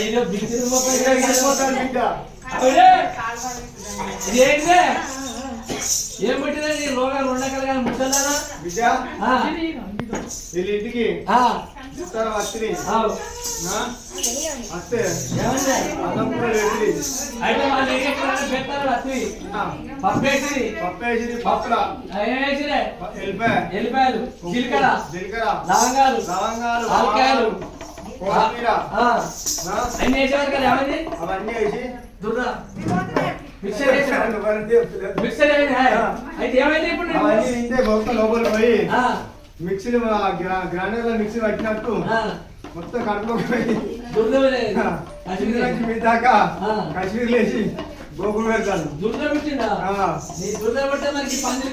అయ్యో ఇదేంటే ఏం పెట్టిందండి? రోగాలు ఉండగల కానీ ముట్టలేనా వీళ్ళ ఇంటికి ఇస్తారా వస్తుంది అయితే వాళ్ళు పెట్టారు వస్తుంది పప్పేసి పప్పేసి పప్పుల. వెళ్ళిపాయలు జీలకర్ర. జీలకర్ర. లవంగాలు. లవంగాలు. ఆవకాయలు. అన్ని వేసేవారు కదా ఏమైంది అవన్నీ వేసి. దుర్రా. మిక్సర్. మిక్సర్. అయితే ఏమైంది ఇప్పుడు? అవన్నీ తింటే గొప్ప లోపల పోయి ఆ, మిక్సీలు గ్రైండర్ మిక్సీ పట్టినట్టు ఆ, మొత్తం కడుపులోకి పోయి. కాశ్మీర్ నుంచి మీ దాకా ఆ. కాశ్మీర్ లేచి గోకులు పెడతాను. దుర్ద పెట్టిందా దుర్ద పెట్టే మనకి పందిరి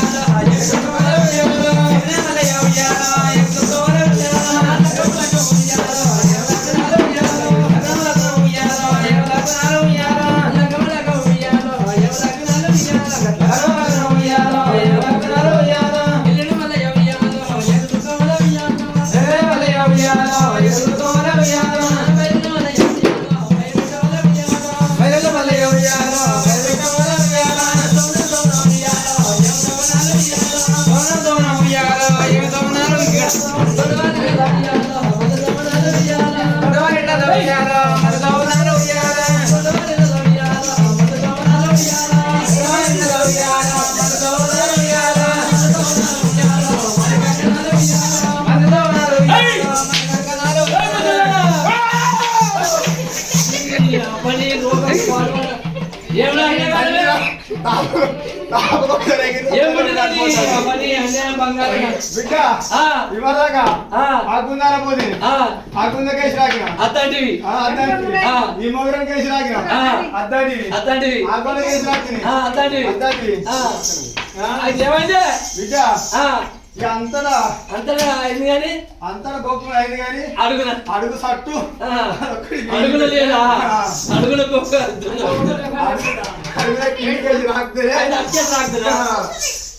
Hey! ఇవ్వదాకా ఆకుందాన పోతే ఆకుంద కేసు రాకిన? అత్తంటివి. ఈ మొగరం కేసు రాకిన? అత్తంటివి. అత్తంటివి. ఆకుంద కేసు రాకిన? అత్తంటివి. అత్తంటివి. అయితే ఏమైంది? బిడ్డ ఇక అంతటా అయింది కానీ? అంతటా గొప్ప అయింది కానీ? అడుగున? అడుగు సట్టు. ఆ, అడుగున లేదా? అడుగున?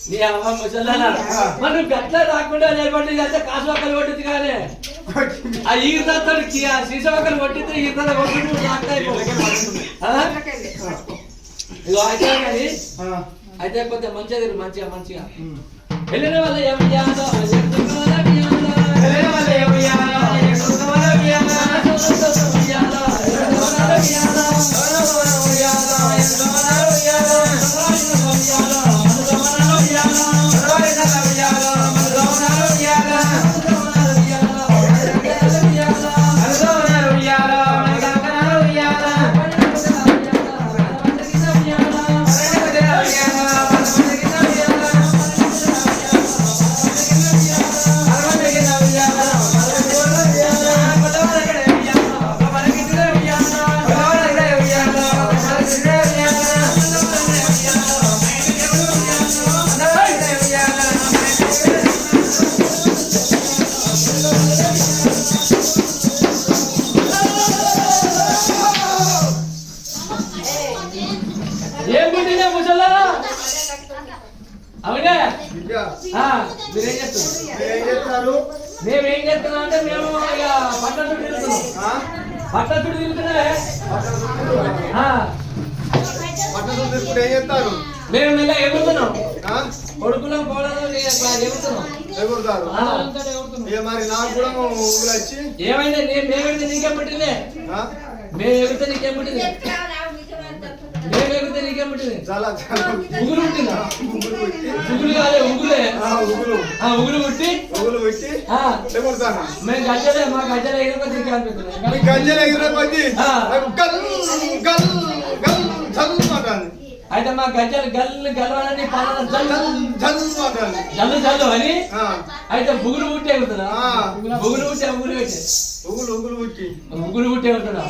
నీ అమ్మ. మరి గట్ల రాకుండా నిలబడి అయితే కాసు ఒక్కలు కొట్టింది కానీ ఆ ఈగతాడు సీస ఒక్కలు కొట్టితే ఈగత కొట్టి నువ్వు రాక్తా ఇగో అయితే కానీ అయితే కొంచెం మంచిగా మంచిగా మంచిగా. వెళ్ళిన వాళ్ళ యమయాలో Yeah. అవునా? మీరేం చెప్తారు మేమేం చెప్తున్నాం అంటే మేము ఇక పట్టణుడు తిరుగుతున్నాం. పట్టణుడు తిరుగుతున్నావే? పట్టణుడు తిరుగుతుంటే ఏం చెప్తారు మేము ఇలా ఎగురుతున్నాం. కొడుకులో పోవడంలో ఎగురుతున్నాం. ఎగురుతారు. ఇక మరి నాకు కూడా ఊళ్ళు వచ్చి ఏమైంది? మేమైతే నీకేం పెట్టిందే? మేము ఎగురితే నీకేం పెట్టింది? చాలా చాలా ఉగులు పుట్టిందా ఉగులు పుట్టి ఉగులు కాదు ఉగులే ఉగులు ఉగులు పుట్టి ఉగులు పుట్టి చెప్పుతాను మేము గజ్జలే మా గజ్జలు ఎగిరిపోతుంది మీకు గజ్జలు ఎగిరిపోతుంది గల్ గల్ గల్ అయితే మా గజ్జలు గల్లు గలవాలని జల్లు. జల్లు అని? అయితే బుగులు పుట్టే బుగులు పుట్టే బుగులు పెట్టే ముగ్గురు పుట్టే ఉంటున్నా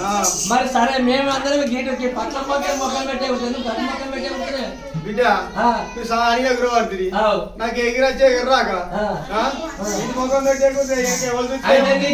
మరి సరే మేము అందరం గేట్ వచ్చి పట్ల మొక్కలు మొక్కలు పెట్టే ఉంటాను పట్ల మొక్కలు పెట్టే ఉంటుంది? బిడ్డ సారి ఎగురవర్తిరి నాకు ఎగిరొచ్చే ఎగురాక ఇది పెట్టే